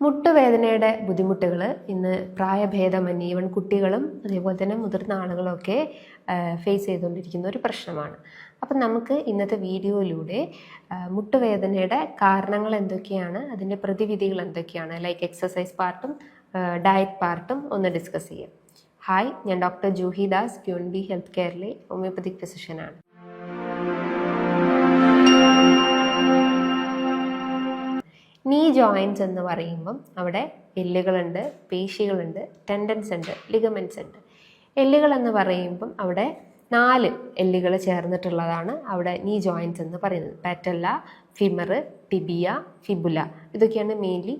മുട്ടുവേദനയുടെ ബുദ്ധിമുട്ടുകൾ ഇന്ന് പ്രായഭേദമന്യേ ഈവൻ കുട്ടികളും അതേപോലെ തന്നെ മുതിർന്ന ആളുകളൊക്കെ ഫേസ് ചെയ്തുകൊണ്ടിരിക്കുന്ന ഒരു പ്രശ്നമാണ്. അപ്പം നമുക്ക് ഇന്നത്തെ വീഡിയോയിലൂടെ മുട്ടുവേദനയുടെ കാരണങ്ങൾ എന്തൊക്കെയാണ് അതിന്റെ പ്രതിവിധികൾ എന്തൊക്കെയാണ് ലൈക്ക് എക്സസൈസ് പാർട്ടും ഡയറ്റ് പാർട്ടും ഒന്ന് ഡിസ്കസ് ചെയ്യാം. ഹായ് ഞാൻ doctor Juhi Das Queen B Health കെയറിലെ homeopathic ഫിസിഷ്യനാണ് നീ ജോയിൻസ് എന്ന് പറയുമ്പം അവിടെ എല്ലുകളുണ്ട് പേശികളുണ്ട് ടെൻഡൻസ് ഉണ്ട് ലിഗമെന്റ്സ് ഉണ്ട്. എല്ലുകൾ എന്ന് പറയുമ്പം അവിടെ നാല് എല്ലുകൾ ചേർന്നിട്ടുള്ളതാണ് അവിടെ നീ ജോയിൻസ് എന്ന് പറയുന്നത്. പാറ്റല്ല ഫിമർ ടിബിയ ഫിബുല ഇതൊക്കെയാണ് മെയിൻലി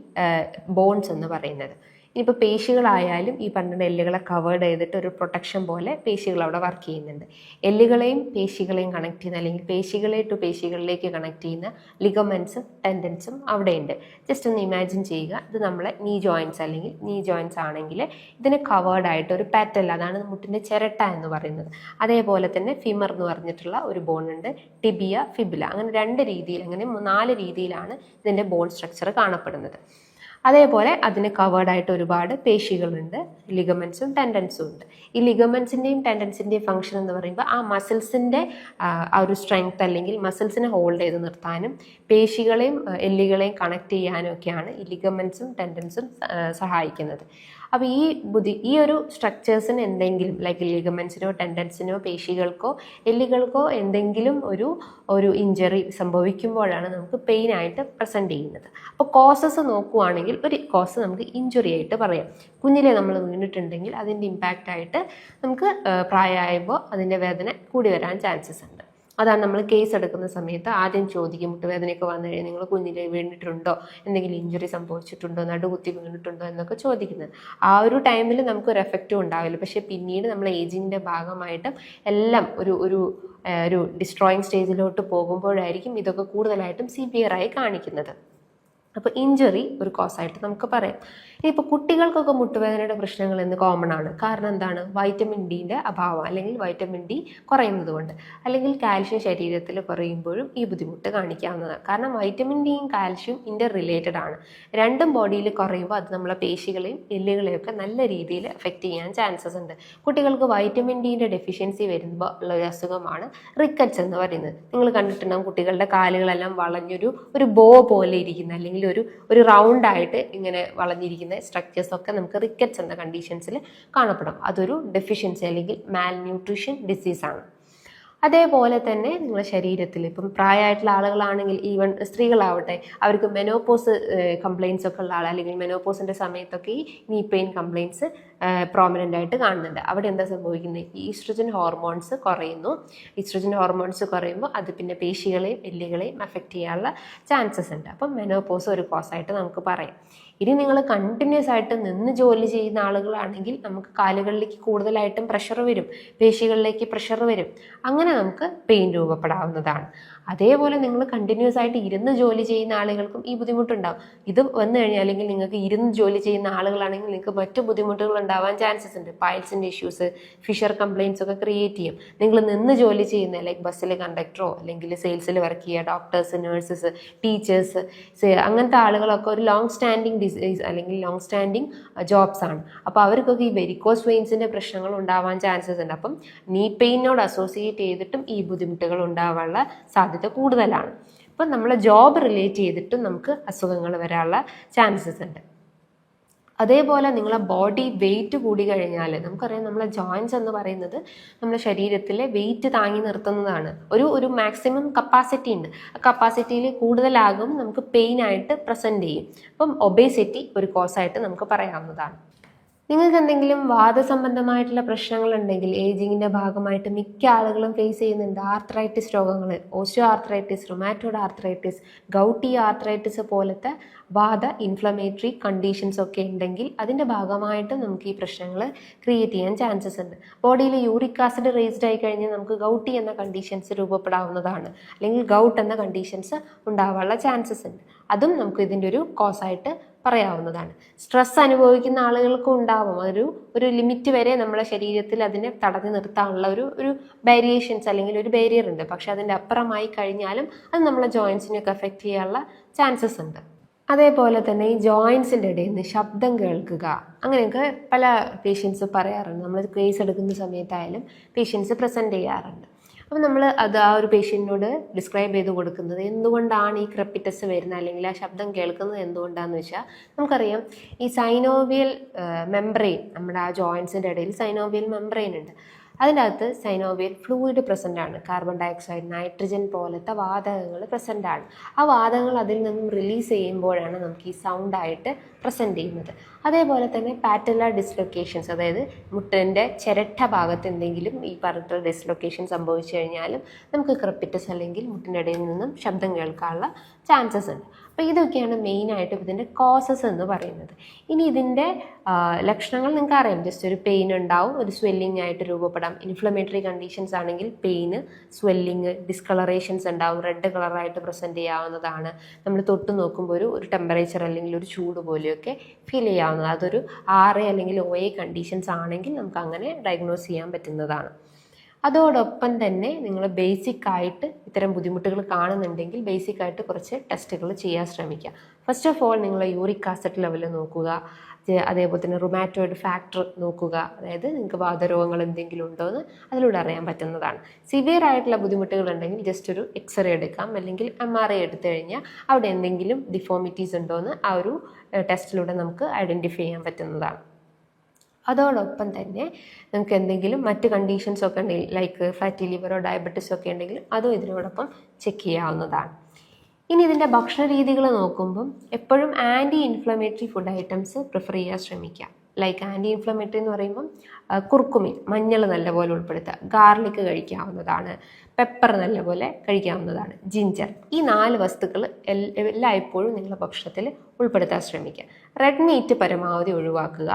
ബോൺസ് എന്ന് പറയുന്നത്. ഇനിയിപ്പോൾ പേശികളായാലും ഈ പന്ത്രണ്ട് എല്ലുകളെ കവേർഡ് ചെയ്തിട്ട് ഒരു പ്രൊട്ടക്ഷൻ പോലെ പേശികൾ അവിടെ വർക്ക് ചെയ്യുന്നുണ്ട്. എല്ലുകളെയും പേശികളെയും കണക്ട് ചെയ്യുന്ന അല്ലെങ്കിൽ പേശികളെ ടു പേശികളിലേക്ക് കണക്ട് ചെയ്യുന്ന ലിഗമെൻസും ടെൻഡൻസും അവിടെയുണ്ട്. ജസ്റ്റ് ഒന്ന് ഇമാജിൻ ചെയ്യുക ഇത് നമ്മളെ നീ ജോയിൻസ് അല്ലെങ്കിൽ നീ ജോയിൻസ് ആണെങ്കിൽ ഇതിന് കവേർഡ് ആയിട്ട് ഒരു പാറ്റൽ അതാണ് മുട്ടിന്റെ ചിരട്ട എന്ന് പറയുന്നത്. അതേപോലെ തന്നെ ഫിമർ എന്ന് പറഞ്ഞിട്ടുള്ള ഒരു ബോൺ ഉണ്ട് ടിബിയ ഫിബില അങ്ങനെ രണ്ട് രീതിയിൽ അങ്ങനെ നാല് രീതിയിലാണ് ഇതിന്റെ ബോൺ സ്ട്രക്ചർ കാണപ്പെടുന്നത്. അതേപോലെ അതിന് കവേർഡ് ആയിട്ട് ഒരുപാട് പേശികളുണ്ട് ലിഗമെൻസും ടെൻഡൻസും ഉണ്ട്. ഈ ലിഗമെൻസിന്റെയും ടെൻഡൻസിന്റെയും ഫംഗ്ഷൻ എന്ന് പറയുമ്പോൾ ആ മസിൽസിന്റെ ആ ഒരു സ്ട്രെങ്ത് അല്ലെങ്കിൽ മസിൽസിനെ ഹോൾഡ് ചെയ്ത് നിർത്താനും പേശികളെയും എല്ലുകളെയും കണക്ട് ചെയ്യാനും ഒക്കെയാണ് ഈ ലിഗമെൻസും ടെൻഡൻസും സഹായിക്കുന്നത്. അപ്പോൾ ഈ ബുദ്ധി ഈ ഒരു സ്ട്രക്ചേഴ്സിന് എന്തെങ്കിലും ലൈക്ക് ലിഗമെൻസിനോ ടെൻഡൻസിനോ പേശികൾക്കോ എല്ലുകൾക്കോ എന്തെങ്കിലും ഒരു ഒരു ഇഞ്ചറി സംഭവിക്കുമ്പോഴാണ് നമുക്ക് പെയിൻ ആയിട്ട് പ്രസന്റ് ചെയ്യുന്നത്. അപ്പോൾ കോസസ് നോക്കുവാണെങ്കിൽ ഒരു കോസ് നമുക്ക് ഇഞ്ചുറി ആയിട്ട് പറയാം. കുഞ്ഞിലെ നമ്മൾ വീണിട്ടുണ്ടെങ്കിൽ അതിന്റെ ഇമ്പാക്റ്റ് ആയിട്ട് നമുക്ക് പ്രായമായപ്പോൾ അതിന്റെ വേദന കൂടി വരാൻ ചാൻസസ് ഉണ്ട്. അതാണ് നമ്മൾ കേസ് എടുക്കുന്ന സമയത്ത് ആദ്യം ചോദിക്കും മുട്ടുവേദനയൊക്കെ വന്നു കഴിഞ്ഞാൽ നിങ്ങൾ കുഞ്ഞിലെ വീണിട്ടുണ്ടോ? എന്തെങ്കിലും ഇഞ്ചുറി സംഭവിച്ചിട്ടുണ്ടോ? നടുകുത്തി വീണിട്ടുണ്ടോ? എന്നൊക്കെ ചോദിക്കുന്നത്. ആ ഒരു ടൈമിൽ നമുക്കൊരു എഫക്റ്റും ഉണ്ടാവില്ല. പക്ഷേ പിന്നീട് നമ്മൾ ഏജിങ്ങിന്റെ ഭാഗമായിട്ടും എല്ലാം ഒരു ഒരു ഒരു ഡിസ്ട്രോയിങ് സ്റ്റേജിലോട്ട് പോകുമ്പോഴായിരിക്കും ഇതൊക്കെ കൂടുതലായിട്ടും സിവിയറായി കാണിക്കുന്നത്. അപ്പോൾ ഇഞ്ചുറി ഒരു കോസായിട്ട് നമുക്ക് പറയാം. ഇനിയിപ്പോൾ കുട്ടികൾക്കൊക്കെ മുട്ടുവേദനയുടെ പ്രശ്നങ്ങൾ എന്ന് കോമൺ ആണ്. കാരണം എന്താണ്? വൈറ്റമിൻ ഡിന്റെ അഭാവം അല്ലെങ്കിൽ വൈറ്റമിൻ ഡി കുറയുന്നത് കൊണ്ട്. അല്ലെങ്കിൽ കാൽഷ്യം ശരീരത്തിൽ കുറയുമ്പോഴും ഈ ബുദ്ധിമുട്ട് കാണിക്കാവുന്നതാണ്. കാരണം വൈറ്റമിൻ ഡിയും കാൽഷ്യം ഇന്റെ റിലേറ്റഡ് ആണ്. രണ്ടും ബോഡിയിൽ കുറയുമ്പോൾ അത് നമ്മളെ പേശികളെയും എല്ലുകളെയും ഒക്കെ നല്ല രീതിയിൽ എഫക്റ്റ് ചെയ്യാൻ ചാൻസസ് ഉണ്ട്. കുട്ടികൾക്ക് വൈറ്റമിൻ ഡിന്റെ ഡെഫിഷ്യൻസി വരുമ്പോൾ ഉള്ള ഒരു അസുഖമാണ് റിക്കറ്റ്സ് എന്ന് പറയുന്നത്. നിങ്ങൾ കണ്ടിട്ടുണ്ടാകും കുട്ടികളുടെ കാലുകളെല്ലാം വളഞ്ഞൊരു ഒരു ബോ പോലെ ഇരിക്കുന്ന അല്ലെങ്കിൽ ഒരു ഒരു റൗണ്ട് ആയിട്ട് ഇങ്ങനെ വളഞ്ഞിരിക്കുന്ന സ്ട്രക്ചേഴ്സ് ഒക്കെ നമുക്ക് റിക്കറ്റ്സ് എന്ന കണ്ടീഷൻസിൽ കാണപ്പെടും. അതൊരു ഡെഫിഷ്യൻസി അല്ലെങ്കിൽ മാൽ ന്യൂട്രീഷൻ ഡിസീസാണ് അതേപോലെ തന്നെ നിങ്ങളുടെ ശരീരത്തിൽ ഇപ്പം പ്രായമായിട്ടുള്ള ആളുകളാണെങ്കിൽ ഈവൻ സ്ത്രീകളാവട്ടെ അവർക്ക് മെനോപോസ് കംപ്ലയിൻസ് ഒക്കെ ഉള്ള ആൾ അല്ലെങ്കിൽ മെനോപോസിന്റെ സമയത്തൊക്കെ ഈ നീ പെയിൻ കംപ്ലയിൻസ് പ്രോമിനന്റ് ആയിട്ട് കാണുന്നുണ്ട്. അവിടെ എന്താ സംഭവിക്കുന്നത് ഈസ്ട്രജൻ ഹോർമോൺസ് കുറയുന്നു. ഈസ്ട്രജൻ ഹോർമോൺസ് കുറയുമ്പോൾ അത് പിന്നെ പേശികളെയും എല്ലുകളെയും അഫക്റ്റ് ചെയ്യാനുള്ള ചാൻസസ് ഉണ്ട്. അപ്പം മെനോപോസ് ഒരു കോസായിട്ട് നമുക്ക് പറയാം. ഇനി നിങ്ങൾ കണ്ടിന്യൂസ് ആയിട്ട് നിന്ന് ജോലി ചെയ്യുന്ന ആളുകളാണെങ്കിൽ നമുക്ക് കാലുകളിലേക്ക് കൂടുതലായിട്ടും പ്രഷർ വരും. പേശികളിലേക്ക് പ്രഷർ വരും. അങ്ങനെ നമുക്ക് പെയിൻ രൂപപ്പെടാവുന്നതാണ്. അതേപോലെ നിങ്ങൾ കണ്ടിന്യൂസ് ആയിട്ട് ഇരുന്ന് ജോലി ചെയ്യുന്ന ആളുകൾക്കും ഈ ബുദ്ധിമുട്ടുണ്ടാവും. ഇത് വന്നു കഴിഞ്ഞാൽ അല്ലെങ്കിൽ നിങ്ങൾക്ക് ഇരുന്ന് ജോലി ചെയ്യുന്ന ആളുകളാണെങ്കിൽ നിങ്ങൾക്ക് മറ്റു ബുദ്ധിമുട്ടുകൾ ഉണ്ടാവാൻ ചാൻസസ് ഉണ്ട്. പൈൽസിന്റെ ഇഷ്യൂസ് ഫിഷർ കംപ്ലയിൻസ് ഒക്കെ ക്രിയേറ്റ് ചെയ്യും. നിങ്ങൾ നിന്ന് ജോലി ചെയ്യുന്ന ലൈക്ക് ബസ്സിൽ കണ്ടക്ടറോ അല്ലെങ്കിൽ സെയിൽസിൽ വർക്ക് ചെയ്യുക ഡോക്ടേഴ്സ് നേഴ്സസ് ടീച്ചേഴ്സ് അങ്ങനത്തെ ആളുകളൊക്കെ ഒരു ലോങ് സ്റ്റാൻഡിങ് ഡിസീസ് അല്ലെങ്കിൽ ലോങ് സ്റ്റാൻഡിങ് ജോബ്സ് ആണ്. അപ്പോൾ അവർക്കൊക്കെ ഈ വെരിക്കോസ് വെയിൻസിന്റെ പ്രശ്നങ്ങൾ ഉണ്ടാവാൻ ചാൻസസ് ഉണ്ട്. അപ്പം നീ പെയിനോട് അസോസിയേറ്റ് ചെയ്തിട്ടും ഈ ബുദ്ധിമുട്ടുകൾ ഉണ്ടാവാനുള്ള സാധ്യത കൂടുതലാണ്. അപ്പം നമ്മൾ ജോബ് റിലേറ്റ് ചെയ്തിട്ടും നമുക്ക് അസുഖങ്ങൾ വരാനുള്ള ചാൻസസ് ഉണ്ട്. അതേപോലെ നിങ്ങളെ ബോഡി വെയിറ്റ് കൂടി കഴിഞ്ഞാൽ നമുക്കറിയാം നമ്മളെ ജോയിൻസ് എന്ന് പറയുന്നത് നമ്മുടെ ശരീരത്തിലെ വെയിറ്റ് താങ്ങി നിർത്തുന്നതാണ്. ഒരു ഒരു മാക്സിമം കപ്പാസിറ്റി ഉണ്ട്. ആ കപ്പാസിറ്റിയിൽ കൂടുതലാകും നമുക്ക് പെയിൻ ആയിട്ട് പ്രസന്റ് ചെയ്യും. അപ്പം ഒബേസിറ്റി ഒരു കോസായിട്ട് നമുക്ക് പറയാവുന്നതാണ്. നിങ്ങൾക്ക് എന്തെങ്കിലും വാദസംബന്ധമായിട്ടുള്ള പ്രശ്നങ്ങൾ ഉണ്ടെങ്കിൽ ഏജിങ്ങിന്റെ ഭാഗമായിട്ട് മിക്ക ആളുകളും ഫേസ് ചെയ്യുന്നുണ്ട്. ആർത്രൈറ്റിസ് രോഗങ്ങൾ osteo arthritis rheumatoid arthritis gouty arthritis പോലത്തെ വാദ ഇൻഫ്ലമേറ്ററി കണ്ടീഷൻസ് ഒക്കെ ഉണ്ടെങ്കിൽ അതിന്റെ ഭാഗമായിട്ട് നമുക്ക് ഈ പ്രശ്നങ്ങൾ ക്രിയേറ്റ് ചെയ്യാൻ ചാൻസസ് ഉണ്ട്. ബോഡിയിൽ യൂറിക് ആസിഡ് റേസ്ഡ് ആയി കഴിഞ്ഞാൽ നമുക്ക് ഗൗട്ടി എന്ന കണ്ടീഷൻസ് രൂപപ്പെടാവുന്നതാണ്. അല്ലെങ്കിൽ ഗൗട്ട് എന്ന കണ്ടീഷൻസ് ഉണ്ടാവാനുള്ള ചാൻസസ് ഉണ്ട്. അതും നമുക്ക് ഇതിന്റെ ഒരു കോസായിട്ട് പറയാവുന്നതാണ്. സ്ട്രെസ് അനുഭവിക്കുന്ന ആളുകൾക്കും ഉണ്ടാവും. ഒരു ഒരു ലിമിറ്റ് വരെ നമ്മുടെ ശരീരത്തിൽ അതിനെ തടഞ്ഞു നിർത്താനുള്ള ഒരു ഒരു ബാരിയേഷൻസ് അല്ലെങ്കിൽ ഒരു ബാരിയർ ഉണ്ട്. പക്ഷെ അതിന്റെ അപ്പുറമായി കഴിഞ്ഞാലും അത് നമ്മളെ ജോയിൻസിനെയൊക്കെ എഫക്റ്റ് ചെയ്യാനുള്ള ചാൻസസ് ഉണ്ട്. അതേപോലെ തന്നെ ഈ ജോയിൻസിന്റെ ഇടയിൽ നിന്ന് ശബ്ദം കേൾക്കുക. അങ്ങനെയൊക്കെ പല പേഷ്യൻസ് പറയാറുണ്ട്. നമ്മൾ കേസ് എടുക്കുന്ന സമയത്തായാലും പേഷ്യൻസ് പ്രസന്റ് ചെയ്യാറുണ്ട്. അപ്പോൾ നമ്മൾ അത് ആ ഒരു പേഷ്യന്റിനോട് ഡിസ്ക്രൈബ് ചെയ്ത് കൊടുക്കുന്നത് എന്തുകൊണ്ടാണ് ഈ ക്രെപ്പിറ്റസ് വരുന്നത്? അല്ലെങ്കിൽ ആ ശബ്ദം കേൾക്കുന്നത് എന്തുകൊണ്ടാണെന്ന് വെച്ചാൽ നമുക്കറിയാം ഈ സൈനോവിയൽ മെംബ്രെയിൻ നമ്മുടെ ആ ജോയിൻസിന്റെ ഇടയിൽ സൈനോവിയൽ മെംബ്രെയിൻ ഉണ്ട്. അതിന്റെ അകത്ത് സൈനോവിയൽ ഫ്ലൂയിഡ് പ്രസന്റ് ആണ്. കാർബൺ ഡയോക്സൈഡ് നൈട്രജൻ പോലത്തെ വാതകങ്ങൾ പ്രസന്റ് ആണ്. ആ വാതകങ്ങൾ അതിൽ നിന്നും റിലീസ് ചെയ്യുമ്പോഴാണ് നമുക്ക് ഈ സൗണ്ടായിട്ട് പ്രസന്റ് ചെയ്യുന്നത്. അതേപോലെ തന്നെ പാറ്റലർ ഡിസ്ലൊക്കേഷൻസ് അതായത് മുട്ടിന്റെ ചിരട്ട ഭാഗത്ത് എന്തെങ്കിലും ഈ പറഞ്ഞിട്ടുള്ള ഡിസ്ലൊക്കേഷൻ സംഭവിച്ചു കഴിഞ്ഞാലും നമുക്ക് ക്രിപ്പിറ്റസ് അല്ലെങ്കിൽ മുട്ടിന്റെ ഇടയിൽ നിന്നും ശബ്ദം കേൾക്കാനുള്ള ചാൻസസ് ഉണ്ട്. അപ്പോൾ ഇതൊക്കെയാണ് മെയിനായിട്ട് ഇതിന്റെ കോസസ് എന്ന് പറയുന്നത്. ഇനി ഇതിന്റെ ലക്ഷണങ്ങൾ നിങ്ങൾക്ക് അറിയാം. ജസ്റ്റ് ഒരു പെയിൻ ഉണ്ടാവും ഒരു സ്വെല്ലിംഗ് ആയിട്ട് രൂപപ്പെടാം. ഇൻഫ്ലമേറ്ററി കണ്ടീഷൻസ് ആണെങ്കിൽ പെയിന് സ്വെല്ലിങ് ഡിസ്കളറേഷൻസ് ഉണ്ടാവും. റെഡ് കളറായിട്ട് പ്രസന്റ് ചെയ്യാവുന്നതാണ്. നമ്മൾ തൊട്ട് നോക്കുമ്പോൾ ഒരു ഒരു ടെമ്പറേച്ചർ അല്ലെങ്കിൽ ഒരു ചൂട് പോലെയൊക്കെ ഫീൽ ചെയ്യാവുന്നത് അതൊരു ആർ എ അല്ലെങ്കിൽ ഒ എ കണ്ടീഷൻസ് ആണെങ്കിൽ നമുക്ക് അങ്ങനെ ഡയഗ്നോസ് ചെയ്യാൻ പറ്റുന്നതാണ്. അതോടൊപ്പം തന്നെ നിങ്ങൾ ബേസിക് ആയിട്ട് ഇത്തരം ബുദ്ധിമുട്ടുകൾ കാണുന്നുണ്ടെങ്കിൽ ബേസിക് ആയിട്ട് കുറച്ച് ടെസ്റ്റുകൾ ചെയ്യാൻ ശ്രമിക്കുക. ഫസ്റ്റ് ഓഫ് ഓൾ നിങ്ങൾ യൂറിക് ആസിഡ് ലെവൽ നോക്കുക. അതേപോലെ തന്നെ റുമാറ്റോയിഡ് ഫാക്ടർ നോക്കുക. അതായത് നിങ്ങൾക്ക് വാതരോഗങ്ങൾ എന്തെങ്കിലും ഉണ്ടോ എന്ന് അതിലൂടെ അറിയാൻ പറ്റുന്നതാണ്. സിവിയർ ആയിട്ടുള്ള ബുദ്ധിമുട്ടുകൾ ഉണ്ടെങ്കിൽ ജസ്റ്റ് ഒരു എക്സ്റേ എടുക്കാം. അല്ലെങ്കിൽ എം ആർ ഐ എടുത്തു കഴിഞ്ഞാൽ അവിടെ എന്തെങ്കിലും ഡിഫോമിറ്റീസ് ഉണ്ടോ എന്ന് ആ ഒരു ടെസ്റ്റിലൂടെ നമുക്ക് ഐഡന്റിഫൈ ചെയ്യാൻ പറ്റുന്നതാണ്. അതോടൊപ്പം തന്നെ നിങ്ങൾക്ക് എന്തെങ്കിലും മറ്റ് കണ്ടീഷൻസ് ഒക്കെ ഉണ്ടെങ്കിൽ ലൈക്ക് ഫാറ്റി ലിവറോ ഡയബറ്റീസോ ഒക്കെ ഉണ്ടെങ്കിൽ അതും ഇതിനോടൊപ്പം ചെക്ക് ചെയ്യാവുന്നതാണ്. ഇനി ഇതിന്റെ ഭക്ഷണ രീതികൾ നോക്കുമ്പം എപ്പോഴും anti inflammatory food items prefer ചെയ്യാൻ ശ്രമിക്കുക. ലൈക്ക് ആന്റി ഇൻഫ്ലമേറ്ററി എന്ന് പറയുമ്പം കുർക്കുമിൻ മഞ്ഞൾ നല്ലപോലെ ഉൾപ്പെടുത്തുക. ഗാർലിക് കഴിക്കാവുന്നതാണ്. പെപ്പർ നല്ലപോലെ കഴിക്കാവുന്നതാണ്. ജിഞ്ചർ ഈ നാല് വസ്തുക്കൾ എല്ലായ്പ്പോഴും നിങ്ങളുടെ ഭക്ഷണത്തിൽ ഉൾപ്പെടുത്താൻ ശ്രമിക്കുക. റെഡ് മീറ്റ് പരമാവധി ഒഴിവാക്കുക.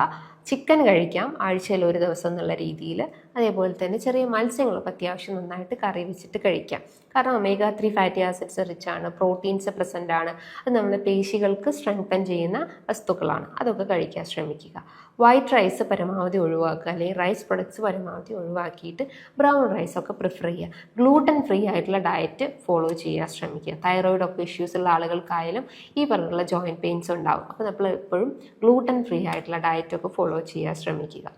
ചിക്കൻ കഴിക്കാം ആഴ്ചയിൽ ഒരു ദിവസം എന്നുള്ള രീതിയിൽ. അതേപോലെ തന്നെ ചെറിയ മത്സ്യങ്ങളൊക്കെ അത്യാവശ്യം നന്നായിട്ട് കറി വെച്ചിട്ട് കഴിക്കാം. കാരണം omega three fatty acids rich ആണ് പ്രോട്ടീൻസ് പ്രസന്റ് ആണ്. അത് നമ്മുടെ പേശികൾക്ക് സ്ട്രെങ്തൻ ചെയ്യുന്ന വസ്തുക്കളാണ്. അതൊക്കെ കഴിക്കാൻ ശ്രമിക്കുക. വൈറ്റ് റൈസ് പരമാവധി ഒഴിവാക്കുക. അല്ലെങ്കിൽ റൈസ് പ്രൊഡക്ട്സ് പരമാവധി ഒഴിവാക്കിയിട്ട് ബ്രൗൺ റൈസ് ഒക്കെ പ്രിഫർ ചെയ്യുക. ഗ്ലൂട്ടൻ ഫ്രീ ആയിട്ടുള്ള ഡയറ്റ് ഫോളോ ചെയ്യാൻ ശ്രമിക്കുക. തൈറോയിഡ് ഒക്കെ ഇഷ്യൂസ് ഉള്ള ആളുകൾക്കായാലും ഈ പറഞ്ഞിട്ടുള്ള ജോയിന്റ് പെയിൻസ് ഉണ്ടാവും. അപ്പോൾ നമ്മൾ എപ്പോഴും ഗ്ലൂട്ടൻ ഫ്രീ ആയിട്ടുള്ള ഡയറ്റൊക്കെ ഫോളോ ചെയ്യാൻ ശ്രമിക്കുക.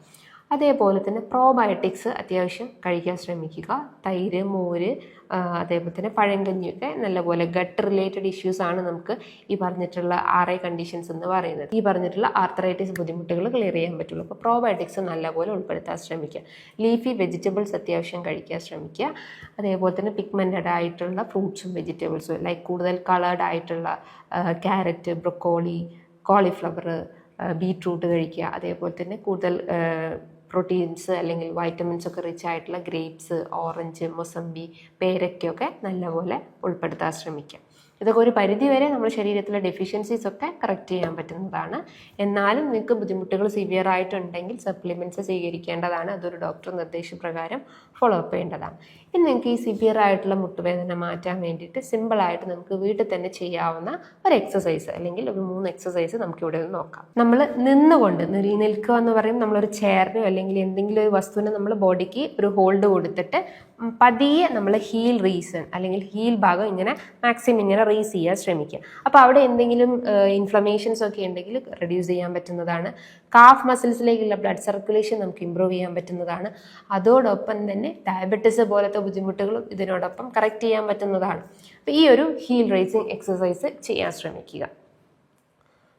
അതേപോലെ തന്നെ പ്രോബയോട്ടിക്സ് അത്യാവശ്യം കഴിക്കാൻ ശ്രമിക്കുക. തൈര് മോര് അതേപോലെ തന്നെ പഴങ്കഞ്ഞിയൊക്കെ നല്ലപോലെ ഗട്ട് റിലേറ്റഡ് ഇഷ്യൂസ് ആണ് നമുക്ക് ഈ പറഞ്ഞിട്ടുള്ള ആർ ഐ കണ്ടീഷൻസ് എന്ന് പറയുന്നത്. ഈ പറഞ്ഞിട്ടുള്ള ആർത്തറൈറ്റിസ് ബുദ്ധിമുട്ടുകൾ ക്ലിയർ ചെയ്യാൻ പറ്റുള്ളൂ. അപ്പോൾ പ്രോബയോട്ടിക്സ് നല്ലപോലെ ഉൾപ്പെടുത്താൻ ശ്രമിക്കുക. ലീഫി വെജിറ്റബിൾസ് അത്യാവശ്യം കഴിക്കാൻ ശ്രമിക്കുക. അതേപോലെ തന്നെ പിഗ്മെന്റഡ് ആയിട്ടുള്ള ഫ്രൂട്ട്സും വെജിറ്റബിൾസും ലൈക്ക് കൂടുതൽ കളേർഡ് ആയിട്ടുള്ള ക്യാരറ്റ് ബ്രൊക്കോളി കോളിഫ്ലവർ ബീട്രൂട്ട് കഴിക്കുക. അതേപോലെ തന്നെ കൂടുതൽ പ്രോട്ടീൻസ് അല്ലെങ്കിൽ വൈറ്റമിൻസ് ഒക്കെ റിച്ച് ആയിട്ടുള്ള ഗ്രേപ്സ് ഓറഞ്ച് മൊസമ്പി പേരയ്ക്കൊക്കെ നല്ലപോലെ ഉൾപ്പെടുത്താൻ ശ്രമിക്കുക ഇതൊക്കെ ഒരു പരിധി വരെ നമ്മുടെ ശരീരത്തിലെ ഡെഫിഷ്യൻസീസ് ഒക്കെ കറക്റ്റ് ചെയ്യാൻ പറ്റുന്നതാണ്. എന്നാലും നിങ്ങൾക്ക് ബുദ്ധിമുട്ടുകൾ സിവിയർ ആയിട്ടുണ്ടെങ്കിൽ സപ്ലിമെന്റ്സ് സ്വീകരിക്കേണ്ടതാണ്. അതൊരു ഡോക്ടർ നിർദ്ദേശപ്രകാരം ഫോളോ അപ്പ് ചെയ്യേണ്ടതാണ്. ഇനി നിങ്ങൾക്ക് ഈ സിവിയർ ആയിട്ടുള്ള മുട്ടുവേദന മാറ്റാൻ വേണ്ടിയിട്ട് സിമ്പിളായിട്ട് നമുക്ക് വീട്ടിൽ തന്നെ ചെയ്യാവുന്ന ഒരു എക്സസൈസ് അല്ലെങ്കിൽ ഒരു മൂന്ന് എക്സസൈസ് നമുക്ക് ഇവിടെ ഒന്ന് നോക്കാം. നമ്മൾ നിന്നുകൊണ്ട് നിൽ- നിൽക്കുക എന്ന് പറയും നമ്മളൊരു ചെയറിനോ അല്ലെങ്കിൽ എന്തെങ്കിലും ഒരു വസ്തുവിനെ നമ്മൾ ബോഡിക്ക് ഒരു ഹോൾഡ് കൊടുത്തിട്ട് പതിയെ നമ്മൾ ഹീൽ റീസൺ അല്ലെങ്കിൽ ഹീൽ ഭാഗം ഇങ്ങനെ മാക്സിമം ഇങ്ങനെ റീസ് ചെയ്യാൻ ശ്രമിക്കുക. അപ്പോൾ അവിടെ എന്തെങ്കിലും ഇൻഫ്ലമേഷൻസ് ഒക്കെ ഉണ്ടെങ്കിൽ റെഡ്യൂസ് ചെയ്യാൻ പറ്റുന്നതാണ്. കാഫ് മസിൽസിലേക്കുള്ള ബ്ലഡ് സർക്കുലേഷൻ നമുക്ക് ഇമ്പ്രൂവ് ചെയ്യാൻ പറ്റുന്നതാണ്. അതോടൊപ്പം തന്നെ ഡയബറ്റിസ് പോലത്തെ ബുദ്ധിമുട്ടുകളും ഇതിനോടൊപ്പം കറക്റ്റ് ചെയ്യാൻ പറ്റുന്നതാണ്. അപ്പോൾ ഈ ഒരു ഹീൽ റേസിങ് എക്സസൈസ് ചെയ്യാൻ ശ്രമിക്കുക.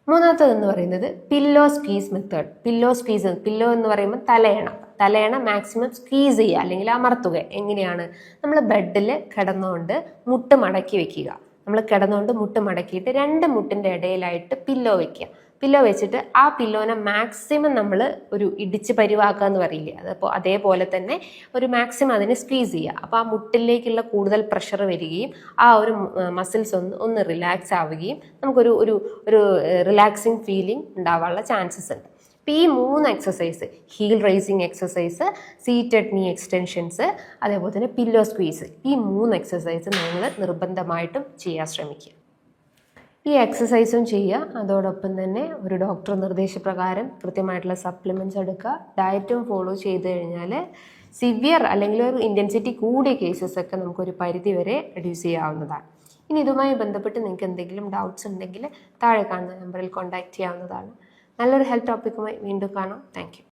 മൂന്നാമത്തത് എന്ന് പറയുന്നത് pillow squeeze method pillow squeeze pillow എന്ന് പറയുമ്പോൾ തലയണ. തലയണ മാക്സിമം സ്ക്വീസ് ചെയ്യുക അല്ലെങ്കിൽ അമർത്തുക. എങ്ങനെയാണ്? നമ്മൾ ബെഡിൽ കിടന്നുകൊണ്ട് മുട്ട് മടക്കി വെക്കുക. നമ്മൾ കിടന്നുകൊണ്ട് മുട്ട് മടക്കിയിട്ട് രണ്ട് മുട്ടിന്റെ ഇടയിലായിട്ട് പില്ലോ വെക്കുക. പില്ലോ വെച്ചിട്ട് ആ പില്ലോനെ മാക്സിമം നമ്മൾ ഒരു ഇടിച്ച് പരിവാക്കുക എന്ന് പറയില്ലേ? അതപ്പോൾ അതേപോലെ തന്നെ ഒരു മാക്സിമം അതിനെ സ്ക്വീസ് ചെയ്യുക. അപ്പോൾ ആ മുട്ടിലേക്കുള്ള കൂടുതൽ പ്രഷർ വരികയും ആ ഒരു മസിൽസ് ഒന്ന് ഒന്ന് റിലാക്സ് ആവുകയും നമുക്കൊരു ഒരു ഒരു റിലാക്സിങ് ഫീലിംഗ് ഉണ്ടാവാനുള്ള ചാൻസസ് ഉണ്ട്. അപ്പോൾ ഈ മൂന്ന് exercise heel raising exercise seated knee extensions അതേപോലെ തന്നെ പില്ലോ സ്ക്വീസ് ഈ മൂന്ന് എക്സസൈസ് നിങ്ങൾ നിർബന്ധമായിട്ടും ചെയ്യാൻ ശ്രമിക്കുക. ഈ എക്സസൈസും ചെയ്യുക. അതോടൊപ്പം തന്നെ ഒരു ഡോക്ടർ നിർദ്ദേശപ്രകാരം കൃത്യമായിട്ടുള്ള സപ്ലിമെന്റ്സ് എടുക്കുക. ഡയറ്റും ഫോളോ ചെയ്ത് കഴിഞ്ഞാൽ സിവിയർ അല്ലെങ്കിൽ ഒരു ഇന്റൻസിറ്റി കൂടിയ കേസസ് ഒക്കെ നമുക്കൊരു പരിധി വരെ റെഡ്യൂസ് ചെയ്യാവുന്നതാണ്. ഇനി ഇതുമായി ബന്ധപ്പെട്ട് നിങ്ങൾക്ക് എന്തെങ്കിലും ഡൗട്ട്സ് ഉണ്ടെങ്കിൽ താഴെ കാണുന്ന നമ്പറിൽ കോൺടാക്റ്റ് ചെയ്യാവുന്നതാണ്. നല്ലൊരു ഹെൽത്ത് ടോപ്പിക്കുമായി വീണ്ടും കാണാം. താങ്ക്